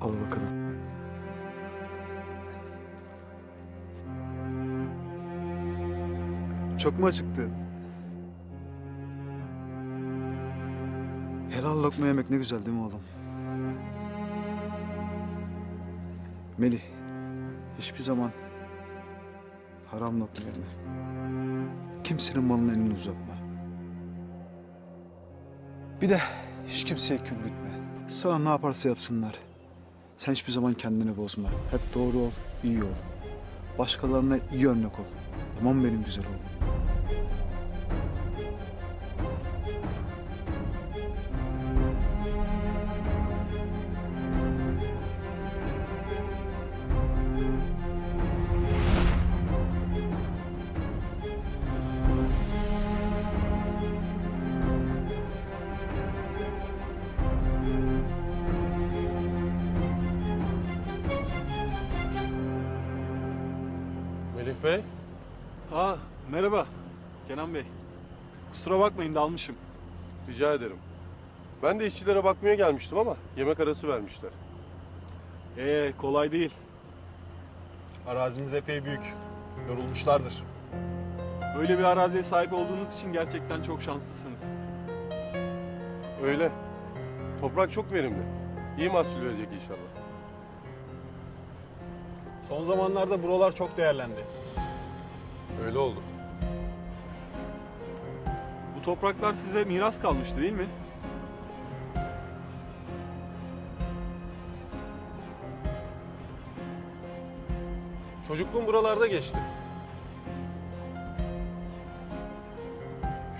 Al bakalım. Çok mu acıktı? Helal lokma yemek ne güzel değil mi oğlum? Melih, hiçbir zaman haram lokma yeme. Kimsenin malına elini uzatma. Bir de hiç kimseye kül gütme. Sana ne yaparsa yapsınlar. Sen hiçbir zaman kendini bozma. Hep doğru ol, iyi ol. Başkalarına iyi örnek ol. Tamam benim güzel oğlum. Melih Bey, Aa, merhaba Kenan Bey. Kusura bakmayın dalmışım. rica ederim. Ben de işçilere bakmaya gelmiştim ama yemek arası vermişler. Ee, kolay değil. Araziniz epey büyük. Yorulmuşlardır. Böyle bir araziye sahip olduğunuz için gerçekten çok şanslısınız. Öyle. Toprak çok verimli. İyi mahsul verecek inşallah. Son zamanlarda buralar çok değerlendi. Öyle oldu. Bu topraklar size miras kalmıştı değil mi? Çocukluğum buralarda geçti.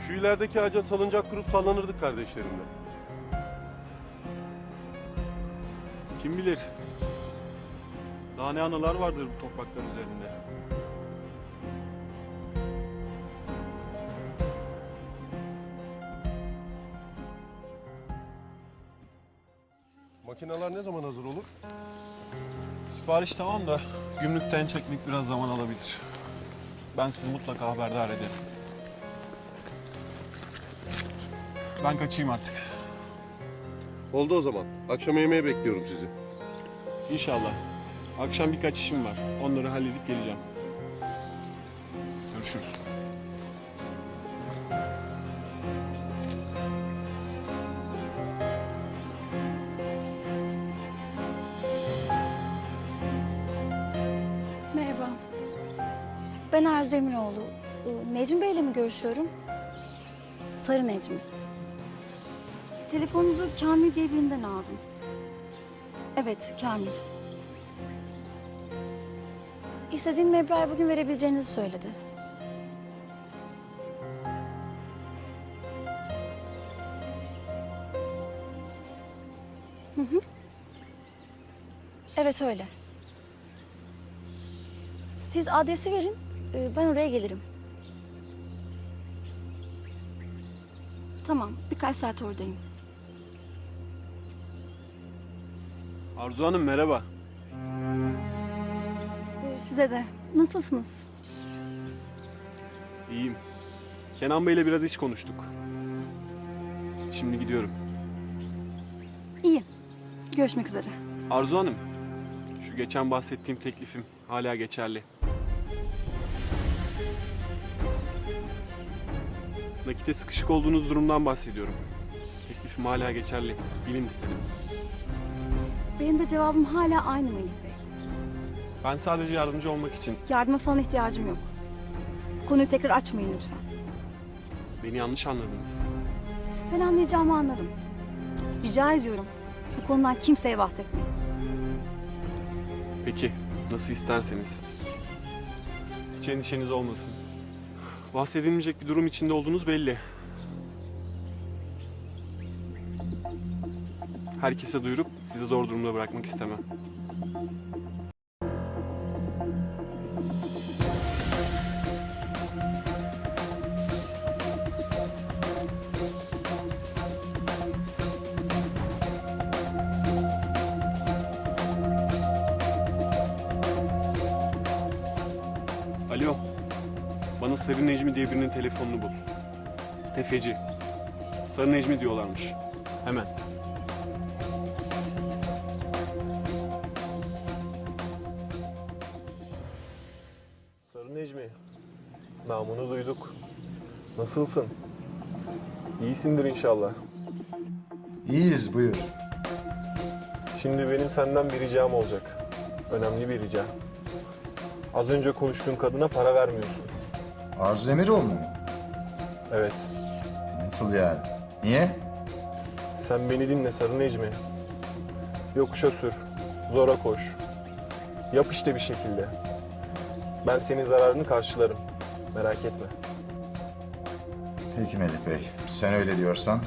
Şu ilerideki ağaca salıncak kurup sallanırdık kardeşlerimle. Kim bilir. Daha ne anılar vardır bu topraklar üzerinde. Makineler ne zaman hazır olur? Sipariş tamam da gümrükten çekmek biraz zaman alabilir. Ben sizi mutlaka haberdar ederim. Ben kaçayım artık. Oldu o zaman. Akşam yemeğe bekliyorum sizi. İnşallah. Akşam birkaç işim var. Onları halledip geleceğim. Görüşürüz. Merhaba. Ben Arzu Emiroğlu. Ee, Necmi Bey'le mi görüşüyorum? Sarı Necmi. Telefonunuzu Kamil diye birinden aldım. Evet, Kamil. İstediğim meblağı bugün verebileceğinizi söyledi. Hı hı. Evet öyle. Siz adresi verin, e, ben oraya gelirim. Tamam, birkaç saat oradayım. Arzu Hanım merhaba. Size de. Nasılsınız? İyiyim. Kenan Bey'le biraz iş konuştuk. Şimdi gidiyorum. İyi. Görüşmek üzere. Arzu Hanım, şu geçen bahsettiğim teklifim hala geçerli. Nakite sıkışık olduğunuz durumdan bahsediyorum. Teklifim hala geçerli. Bilin istedim. Benim de cevabım hala aynı Melih Bey. Ben sadece yardımcı olmak için Yardıma falan ihtiyacım yok. Konuyu tekrar açmayın lütfen. Beni yanlış anladınız. Ben anlayacağımı anladım. Rica ediyorum. Bu konudan kimseye bahsetmeyin. Peki, nasıl isterseniz. hiç endişeniz olmasın. Bahsedilmeyecek bir durum içinde olduğunuz belli. Herkese duyurup sizi zor durumda bırakmak istemem. Alo. Bana Sarı Necmi diye birinin telefonunu bul. Tefeci. Sarı Necmi diyorlarmış. Hemen. Sarı Necmi. Namını duyduk. Nasılsın? İyisindir inşallah. İyiyiz buyur. Şimdi benim senden bir ricam olacak. Önemli bir rica. Az önce konuştuğun kadına para vermiyorsun. Arzu Emiroğlu mu? Evet. Nasıl yani? Niye? Sen beni dinle Sarı Necmi. Yokuşa sür. Zora koş. Yap işte bir şekilde. Ben senin zararını karşılarım. Merak etme. Peki Melih Bey, sen öyle diyorsan